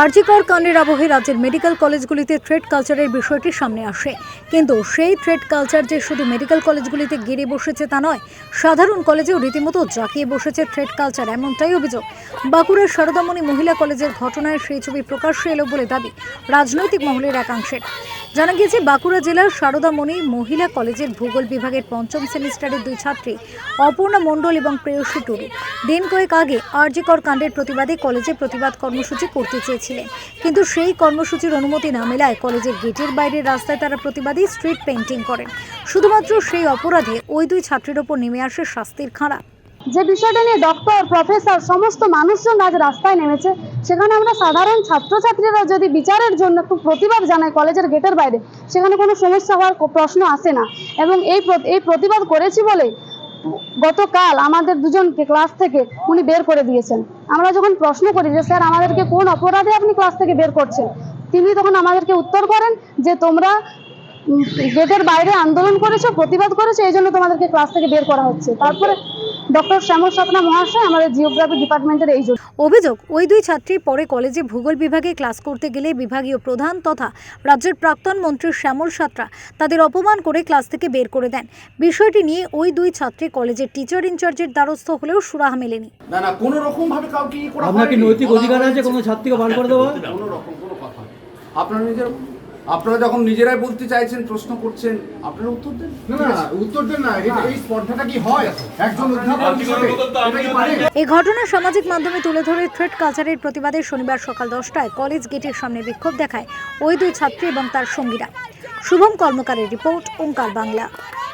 আরজিকর কাণ্ডের আবহে রাজ্যের মেডিকেল কলেজগুলিতে ট্রেড কালচারের বিষয়টি সামনে আসে। কিন্তু সেই ট্রেড কালচার যে শুধু মেডিকেল কলেজগুলিতে গেড়ে বসেছে তা নয়, সাধারণ কলেজেও রীতিমতো জাঁকিয়ে বসেছে ট্রেড কালচার এমনটাই অভিযোগ। বাঁকুড়ার সারদামণি মহিলা কলেজের ঘটনায় সেই ছবি প্রকাশ্যে এলো বলে দাবি রাজনৈতিক মহলের একাংশের। জানা গিয়েছে, বাঁকুড়া জেলার সারদামণি মহিলা কলেজের ভূগোল বিভাগের পঞ্চম সেমিস্টারের দুই ছাত্রী, অপর্ণা মণ্ডল এবং প্রেয়সী টুডু, দিন কয়েক আগে আরজিকর কাণ্ডের প্রতিবাদে কলেজে প্রতিবাদ কর্মসূচি করতে চেয়েছিলেন। কিন্তু সেই কর্মসূচির অনুমতি না মেলায় কলেজের গেটের বাইরের রাস্তায় তারা প্রতিবাদী স্ট্রিট পেন্টিং করেন। শুধুমাত্র সেই অপরাধে ওই দুই ছাত্রীর ওপর নেমে আসে শাস্তির খাঁড়া। যে বিষয়টা নিয়ে ডক্টর প্রফেসর সমস্ত মানুষজন আজ রাস্তায় নেমেছে, সেখানে আমরা সাধারণ ছাত্রছাত্রীরা যদি বিচারের জন্য একটু প্রতিবাদ জানাই কলেজের গেটের বাইরে, সেখানে কোনো সমস্যা হওয়ার প্রশ্ন আসে না। এবং এই এই প্রতিবাদ করেছি বলে গতকাল আমাদের দুজনকে ক্লাস থেকে উনি বের করে দিয়েছেন। আমরা যখন প্রশ্ন করি যে, স্যার, আমাদেরকে কোন অপরাধে আপনি ক্লাস থেকে বের করছেন? তিনি তখন আমাদেরকে উত্তর করেন যে, তোমরা গেটের বাইরে আন্দোলন করেছ, প্রতিবাদ করেছ, এই জন্য তোমাদেরকে ক্লাস থেকে বের করা হচ্ছে। তারপরে ডক্টর শ্যামল সাতনা মহাশয় আমাদের জিওগ্রাফি ডিপার্টমেন্টের এই অভিযোগ ওই দুই ছাত্রী পরে কলেজে ভূগোল বিভাগে ক্লাস করতে গেলে বিভাগীয় প্রধান তথা রাজ্যের প্রাক্তন মন্ত্রী শ্যামল সাঁতরা তাদের অপমান করে ক্লাস থেকে বের করে দেন। বিষয়টি নিয়ে ওই দুই ছাত্রী কলেজের টিচার ইনচার্জের দ্বারস্থ হলেও সুরাহা মেলেনি। না না কোনো রকম ভাবে কাউকে আপনার কি নৈতিক অধিকার আছে কোনো ছাত্রীকে বার করে দেওয়া? কোনো রকম কোনো কথা। আপনারা নিজের আপনারা যখন নিজেরাই বলতে চাইছেন প্রশ্ন করছেন আপনারা উত্তর দেন। না না উত্তর দেন না এই- এই স্পর্ধাটা কি হয়? একজন উদ্ভাবক হিসেবে এটা কি পারে এই ঘটনা সামাজিক মাধ্যমে তুলে ধরে থ্রেড কালচারের প্রতিবাদে শনিবার সকাল দশটায় কলেজ গেটের সামনে বিক্ষোভ দেখায় ওই দুই ছাত্রী এবং তার সঙ্গীরা। শুভম কর্মকারের রিপোর্ট ওঙ্কার বাংলা।